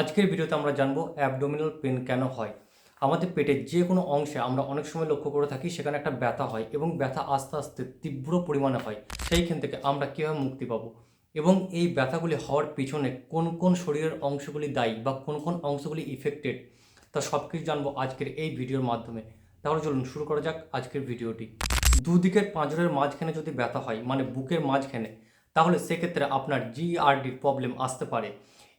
আজকের ভিডিওতে আমরা জানব অ্যাবডোমিনাল পেন কেন হয়। আমাদের পেটের যে কোনো অংশে আমরা অনেক সময় লক্ষ্য করে থাকি, সেখানে একটা ব্যথা হয় এবং ব্যথা আস্তে আস্তে তীব্র পরিমাণে হয়। সেইখান থেকে আমরা কীভাবে মুক্তি পাবো এবং এই ব্যথাগুলি হওয়ার পিছনে কোন কোন শরীরের অংশগুলি দায়ী বা কোন কোন অংশগুলি ইফেক্টেড তা সব কিছু জানব আজকের এই ভিডিওর মাধ্যমে। তাহলে চলুন শুরু করা যাক আজকের ভিডিওটি। দুদিকের পাঁজরের মাঝখানে যদি ব্যথা হয় মানে বুকের মাঝখানে, তাহলে সেক্ষেত্রে আপনার জিআরডির প্রবলেম আসতে পারে।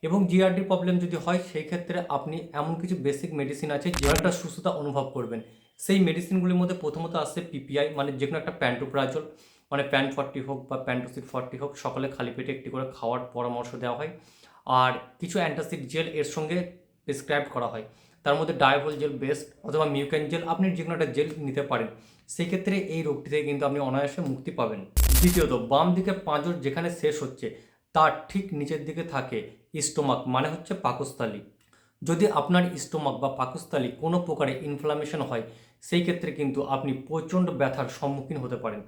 এবং জিআরডির প্রবলেম যদি হয় সেই ক্ষেত্রে আপনি এমন কিছু বেসিক মেডিসিন আছে যে একটা সুস্থতা অনুভব করবেন। সেই মেডিসিনগুলির মধ্যে প্রথমত আসছে পিপিআই মানে যে কোনো একটা প্যান্টোপ্রাজল মানে প্যান ফর্টি হোক বা প্যান্টোসিড ফর্টি হোক, সকালে খালি পেটে একটি করে খাওয়ার পরামর্শ দেওয়া হয়। আর কিছু অ্যান্টাসিড জেল এর সঙ্গে প্রেসক্রাইব করা হয়। তার মধ্যে ডায়াবল জেল বেস্ট অথবা মিউক্যান জেল আপনি যে কোনো একটা জেল নিতে পারেন। সেক্ষেত্রে এই রোগটি থেকে কিন্তু আপনি অনায়াসে মুক্তি পাবেন। দ্বিতীয়ত, বাম দিকে পাঁজর যেখানে শেষ হচ্ছে তার ঠিক নিচের দিকে থাকে স্টোমাক মানে হচ্ছে পাকস্থলী। যদি আপনার স্টোমাক বা পাকস্থলী কোনো প্রকারে ইনফ্লামেশন হয়, সেই ক্ষেত্রে কিন্তু আপনি প্রচণ্ড ব্যথার সম্মুখীন হতে পারেন।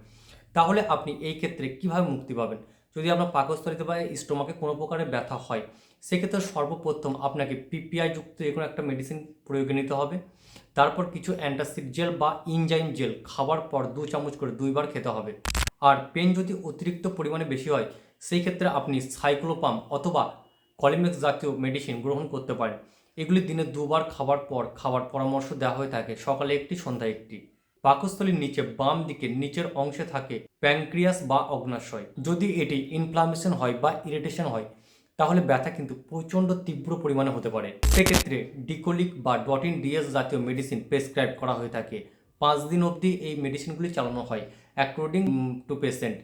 তাহলে আপনি এই ক্ষেত্রে কীভাবে মুক্তি পাবেন? যদি আপনার পাকস্থলীতে বা স্টোমাকে কোনো প্রকারে ব্যথা হয়, সেক্ষেত্রে সর্বপ্রথম আপনাকে পিপিআই যুক্ত যে কোনো একটা মেডিসিন প্রয়োগে নিতে হবে। তারপর কিছু অ্যান্টাসিড জেল বা ইনজাইম জেল খাবার পর দু চামচ করে দুইবার খেতে হবে। আর পেন যদি অতিরিক্ত পরিমাণে বেশি হয় সেই ক্ষেত্রে আপনি সাইক্লোপাম অথবা কলিমেক্স জাতীয় মেডিসিন গ্রহণ করতে পারেন। এগুলি দিনে দুবার খাবার পর খাবার পরামর্শ দেওয়া হয়ে থাকে। সকালে একটি, সন্ধ্যায় একটি। পাকস্থলীর নিচে বাম দিকে নিচের অংশে থাকে প্যানক্রিয়াস বা অগ্নাশয়। যদি এটি ইনফ্লামেশন হয় বা ইরিটেশন হয়, তাহলে ব্যথা কিন্তু প্রচণ্ড তীব্র পরিমাণে হতে পারে। সেক্ষেত্রে ডিকোলিক বা ডটিন ডিএস জাতীয় মেডিসিন প্রেসক্রাইব করা হয়ে থাকে। পাঁচ দিন অবধি এই মেডিসিনগুলি চালানো হয়। According to patient.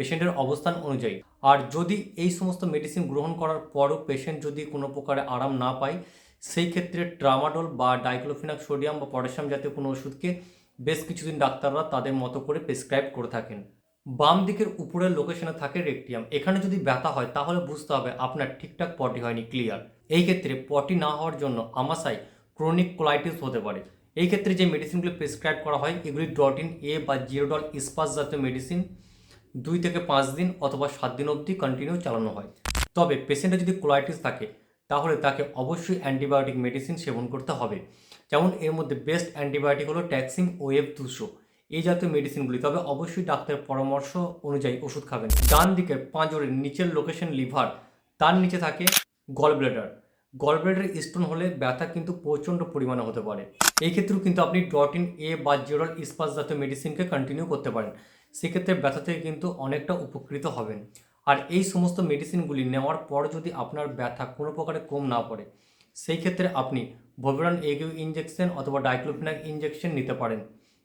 পেশেন্টের অবস্থান অনুযায়ী। আর যদি এই সমস্ত মেডিসিন গ্রহণ করার পরও পেশেন্ট যদি কোনো প্রকারে আরাম না পায়, সেই ক্ষেত্রে ট্রামাডল বা ডাইক্লোফিনাক সোডিয়াম বা পটাশিয়াম জাতীয় কোনো ওষুধকে বেশ কিছুদিন ডাক্তাররা তাদের মতো করে প্রেসক্রাইব করে থাকেন। বাম দিকের উপরের লোকেশনে থাকে রেকটিয়াম এখানে যদি ব্যথা হয়, তাহলে বুঝতে হবে আপনার ঠিকঠাক পটি হয়নি ক্লিয়ার এই ক্ষেত্রে পটি না হওয়ার জন্য আমাশায় ক্রনিক কোলাইটিস হতে পারে। এই ক্ষেত্রে যে মেডিসিনগুলি প্রেসক্রাইব করা হয়, এগুলি ডটিন এ বা জিরোডল ইস্পাস জাতীয় মেডিসিন দুই থেকে পাঁচ দিন অথবা সাত দিন অবধি কন্টিনিউ চালানো হয়। তবে পেশেন্টের যদি কোলাইটিস থাকে, তাহলে তাকে অবশ্যই অ্যান্টিবায়োটিক মেডিসিন সেবন করতে হবে। যেমন এর মধ্যে বেস্ট অ্যান্টিবায়োটিক হলো ট্যাক্সিম ওয়েভ দুশো। এই জাতীয় মেডিসিনগুলি তবে অবশ্যই ডাক্তারের পরামর্শ অনুযায়ী ওষুধ খাবেন। ডান দিকের পাঁজরের নিচের লোকেশন লিভার তার নিচে থাকে gall bladder gall bladder stone হলে ব্যথা কিন্তু প্রচণ্ড পরিমাণে হতে পারে। এই ক্ষেত্রেও কিন্তু আপনি ডটিন এ বা জিরোল ইস্পাস জাতীয় মেডিসিনকে কন্টিনিউ করতে পারেন। সেক্ষেত্রে ব্যথা থেকে কিন্তু অনেকটা উপকৃত হবেন। আর এই সমস্ত মেডিসিনগুলি নেওয়ার পর যদি আপনার ব্যথা কোনো প্রকারে কম না পড়ে, সেই ক্ষেত্রে আপনি ভোভরান এগিউ ইঞ্জেকশন অথবা ডাইক্লোফিনাক ইঞ্জেকশন নিতে পারেন।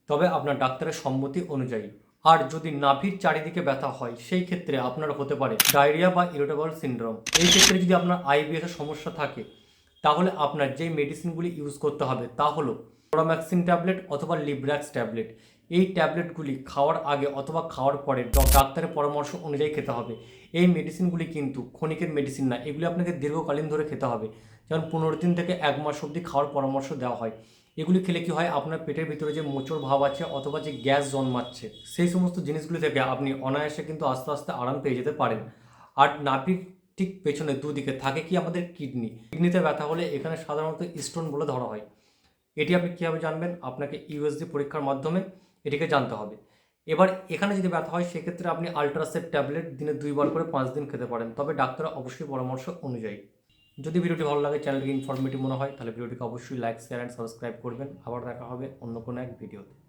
তবে আপনার ডাক্তারের সম্মতি অনুযায়ী। আর যদি নাভির চারিদিকে ব্যথা হয়, সেই ক্ষেত্রে আপনার হতে পারে ডায়রিয়া বা ইরিটেবল সিনড্রোম এই ক্ষেত্রে যদি আপনার আইবিএসের সমস্যা থাকে, তাহলে আপনার যেই মেডিসিনগুলি ইউজ করতে হবে তা হলো প্রোম্যাক্সিন ট্যাবলেট অথবা লিব্র্যাক্স ট্যাবলেট এই ট্যাবলেটগুলি খাওয়ার আগে অথবা খাওয়ার পরে ডাক্তারের পরামর্শ অনুযায়ী খেতে হবে। এই মেডিসিনগুলি কিন্তু ক্ষণিকের মেডিসিন না, এগুলি আপনাকে দীর্ঘকালীন ধরে খেতে হবে। যেমন পনেরো দিন থেকে এক মাস অবধি খাওয়ার পরামর্শ দেওয়া হয়। এগুলি খেলে কি হয়? আপনার পেটের ভিতরে যে মোচড় ভাব আছে অথবা যে গ্যাস জন্মাচ্ছে, সেই সমস্ত জিনিসগুলি থেকে আপনি অনায়াসে কিন্তু আস্তে আস্তে আরাম পেয়ে যেতে পারেন। আর নাভির ঠিক পেছনে দুদিকে থাকে কি আমাদের কিডনি। কিডনিতে ব্যথা হলে এখানে সাধারণত স্টোন বলে ধরা হয়। এটি আপনি কীভাবে জানবেন? আপনাকে ইউএসডি পরীক্ষার মাধ্যমে এটিকে জানতে হবে। এবার এখানে যদি ব্যথা হয়, সেক্ষেত্রে আপনি আলট্রাসেট ট্যাবলেট দিনে দুইবার করে পাঁচ দিন খেতে পারেন। তবে ডাক্তার অবশ্যই পরামর্শ অনুযায়ী। যদি ভিডিওটি ভালো লাগে চ্যানেলটি ইনফরমেটিভ মনে হয়, তাহলে ভিডিওটিকে অবশ্যই লাইক শেয়ার অ্যান্ড সাবস্ক্রাইব করবেন। আবার দেখা হবে অন্য কোনো এক ভিডিওতে।